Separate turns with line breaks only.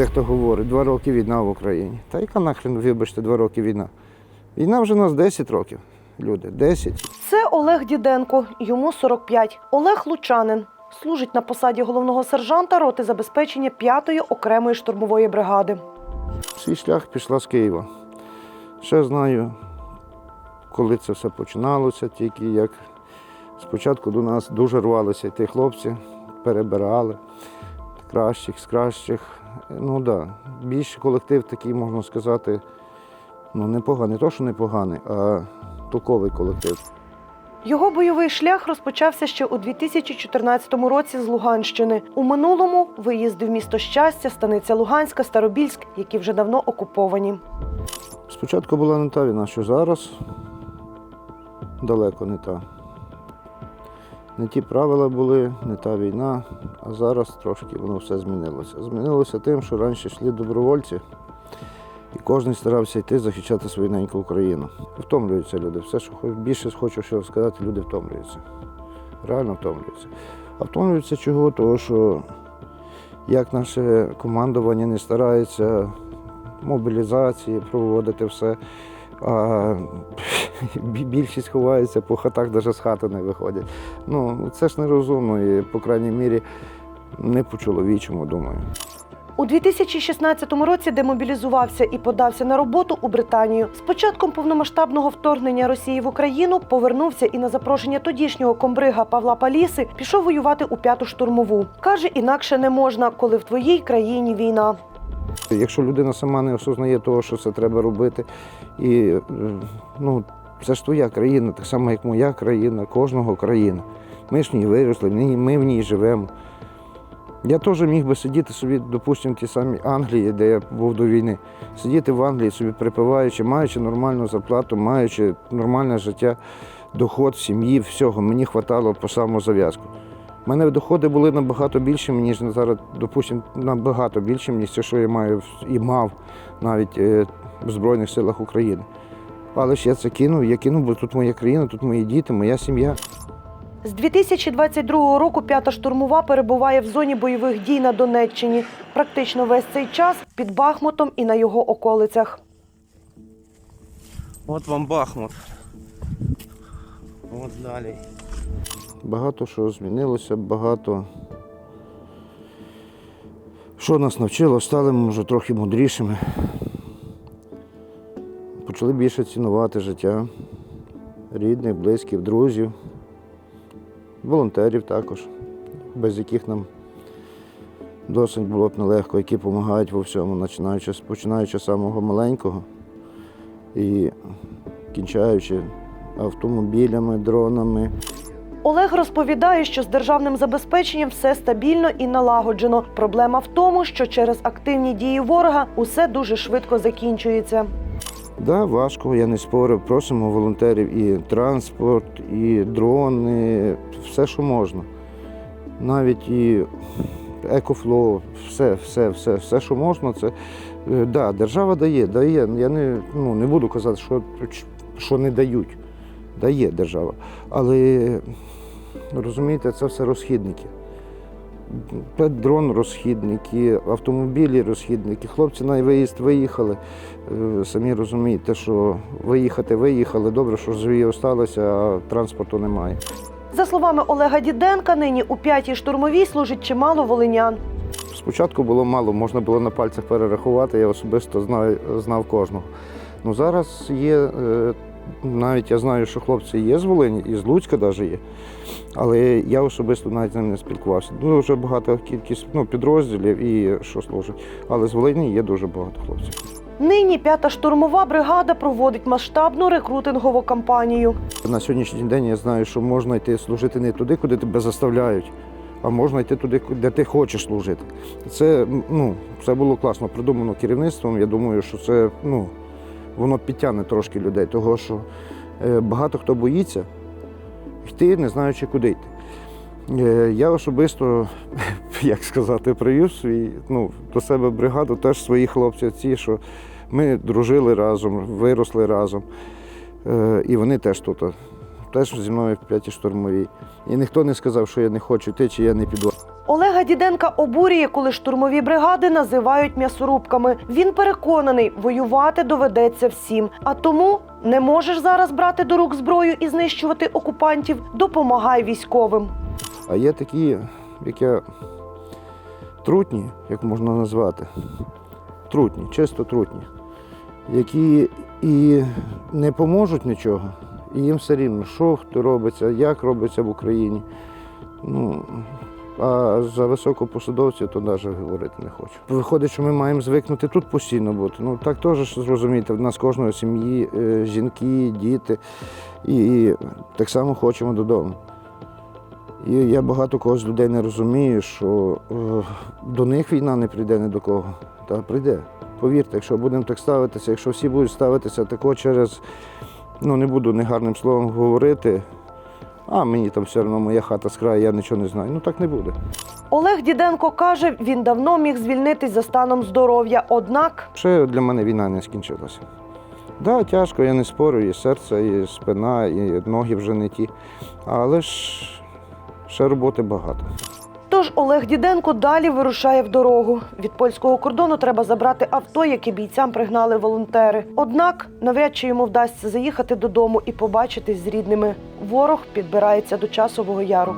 дехто говорить, два роки війна в Україні. Та яка нахрен, вибачте, два роки війна? Війна вже у нас 10 років, люди, 10.
Це Олег Діденко, йому 45. Олег Лучанин. Служить на посаді головного сержанта роти забезпечення 5-ї окремої штурмової бригади.
Свій шлях пішла з Києва. Ще знаю, коли це все починалося, тільки як спочатку до нас дуже рвалися йти хлопці, перебирали кращих з кращих. Ну так, да, більший колектив такий, можна сказати, ну непоганий, не то, що непоганий, а толковий колектив.
Його бойовий шлях розпочався ще у 2014 році з Луганщини. У минулому виїзди в місто щастя, станиця Луганська, Старобільськ, які вже давно окуповані.
Спочатку була не та війна, що зараз далеко не та. Не ті правила були, не та війна, а зараз трошки воно все змінилося. Змінилося тим, що раніше йшли добровольці, і кожен старався йти захищати свою неньку Україну. Втомлюються люди. Все, що більше хочу що сказати, люди втомлюються. Реально втомлюються. А втомлюються чого? Того, що як наше командування не старається мобілізації проводити все. А більшість ховається по хатах, навіть з хати не виходять. Ну, це ж нерозумно і, по крайній мірі, не по-чоловічому, думаю.
У 2016 році демобілізувався і подався на роботу у Британію. З початком повномасштабного вторгнення Росії в Україну повернувся і на запрошення тодішнього комбрига Павла Паліси пішов воювати у п'яту штурмову. Каже, інакше не можна, коли в твоїй країні війна.
Якщо людина сама не осознає того, що це треба робити, і ну, це ж твоя країна, так само, як моя країна, кожного країна. Ми ж в ній виросли, ми, в ній живемо. Я теж міг би сидіти собі, допустимо, в тій самій Англії, де я був до війни, сидіти в Англії, собі припиваючи, маючи нормальну зарплату, маючи нормальне життя, доход, сім'ї, всього. Мені вистачало по саму зав'язку. У мене доходи були набагато більші, ніж зараз, допустимо, набагато більші, ніж те, що я маю і мав навіть е, в Збройних силах України. Але ж я це кинув, я кинув, бо тут моя країна, тут мої діти, моя сім'я.
З 2022 року п'ята штурмова перебуває в зоні бойових дій на Донеччині. Практично весь цей час під Бахмутом і на його околицях.
От вам Бахмут. От далі.
Багато що змінилося, багато. Що нас навчило, стали ми вже трохи мудрішими. Почали більше цінувати життя рідних, близьких, друзів, волонтерів також, без яких нам досить було б нелегко, які допомагають во всьому, починаючи, починаючи з самого маленького і кінчаючи автомобілями, дронами.
Олег розповідає, що з державним забезпеченням все стабільно і налагоджено. Проблема в тому, що через активні дії ворога усе дуже швидко закінчується.
Да, важко, я не спорю. Просимо волонтерів і транспорт, і дрони, все, що можна. Навіть і екофло, все, все, все, все, що можна, це е, да, держава дає, дає. Я не, ну, не буду казати, що, що не дають. Дає держава. Але розумієте, це все розхідники. Дрон розхідники, автомобілі розхідники. Хлопці на виїзд виїхали. Е, Самі розумієте, що виїхати виїхали. Добре, що живі осталися, а транспорту немає.
За словами Олега Діденка, нині у п'ятій штурмовій служить чимало волинян.
Спочатку було мало, можна було на пальцях перерахувати, я особисто знаю, знав кожного. Ну зараз є, е, навіть я знаю, що хлопці є з Волині, і з Луцька навіть є. Але я особисто навіть з ними не спілкувався. Дуже багато кількість ну, підрозділів і що служать. Але з Волині є дуже багато хлопців.
Нині п'ята штурмова бригада проводить масштабну рекрутингову кампанію.
На сьогоднішній день я знаю, що можна йти служити не туди, куди тебе заставляють, а можна йти туди, де ти хочеш служити. Це, ну, це було класно придумано керівництвом. Я думаю, що це ну, воно підтягне трошки людей, того що е, багато хто боїться йти, не знаючи, куди йти. Е, Я особисто, як сказати, привів свій, ну, до себе бригаду, теж свої хлопці, ці, що ми дружили разом, виросли разом. Е, І вони теж тут, теж зі мною в п'ятій штурмовій. І ніхто не сказав, що я не хочу йти чи я не піду.
Олега Діденка обурює, коли штурмові бригади називають м'ясорубками. Він переконаний, воювати доведеться всім. А тому не можеш зараз брати до рук зброю і знищувати окупантів. Допомагай військовим.
А є такі, як я, трутні, як можна назвати. Трутні, чисто трутні, які і не поможуть нічого, і їм все рівно, що хто робиться, як робиться в Україні. Ну, а за високопосадовців то навіть говорити не хочу. Виходить, що ми маємо звикнути тут постійно бути. Ну так теж зрозумієте, в нас кожної сім'ї е, жінки, діти, і, так само хочемо додому. І я багато кого з людей не розумію, що е, до них війна не прийде ні до кого. Та прийде. Повірте, якщо будемо так ставитися, якщо всі будуть ставитися тако через, ну не буду негарним словом говорити, а мені там все одно моя хата з краю, я нічого не знаю. Ну так не буде.
Олег Діденко каже, він давно міг звільнитись за станом здоров'я. Однак
Ще для мене війна не скінчилася. Так, да, тяжко, я не спорю, і серце, і спина, і ноги вже не ті. Але ж ще роботи багато.
Тож Олег Діденко далі вирушає в дорогу. Від польського кордону треба забрати авто, яке бійцям пригнали волонтери. Однак навряд чи йому вдасться заїхати додому і побачитись з рідними. Ворог підбирається до часового яру.